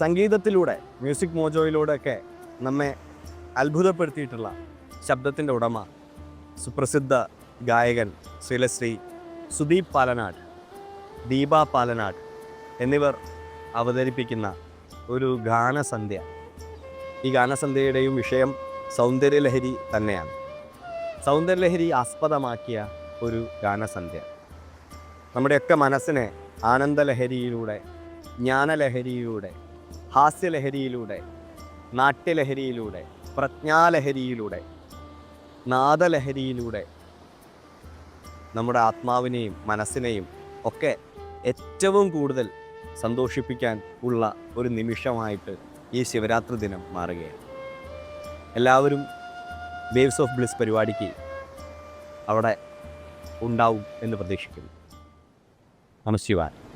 സംഗീതത്തിലൂടെ music മോജോയിലൂടെയൊക്കെ നമ്മെ അത്ഭുതപ്പെടുത്തിയിട്ടുള്ള ശബ്ദത്തിന്റെ ഉടമ സുപ്രസിദ്ധ ഗായകൻ ശ്രീലശ്രീ സുദീപ് പാലനാട് ദീപ പാലനാട് എന്നിവർ അവതരിപ്പിക്കുന്ന ഒരു ഗാനസന്ധ്യ. ഈ ഗാനസന്ധ്യയുടെയും വിഷയം സൗന്ദര്യലഹരി തന്നെയാണ്. സൗന്ദര്യലഹരി ആസ്പദമാക്കിയ ഒരു ഗാനസന്ധ്യ. നമ്മുടെയൊക്കെ മനസ്സിനെ ആനന്ദലഹരിയിലൂടെ ജ്ഞാനലഹരിയിലൂടെ ഹാസ്യലഹരിയിലൂടെ നാട്യലഹരിയിലൂടെ പ്രജ്ഞാലഹരിയിലൂടെ നാദലഹരിയിലൂടെ നമ്മുടെ ആത്മാവിനെയും മനസ്സിനെയും ഒക്കെ ഏറ്റവും കൂടുതൽ സന്തോഷിപ്പിക്കാൻ ഉള്ള ഒരു നിമിഷമായിട്ട് ഈ ശിവരാത്രി ദിനം മാറുകയാണ്. എല്ലാവരും വേവ്സ് ഓഫ് ബ്ലിസ് പരിപാടിക്ക് അവിടെ ഉണ്ടാവും എന്ന് പ്രതീക്ഷിക്കുന്നു. നമസ്കാരം.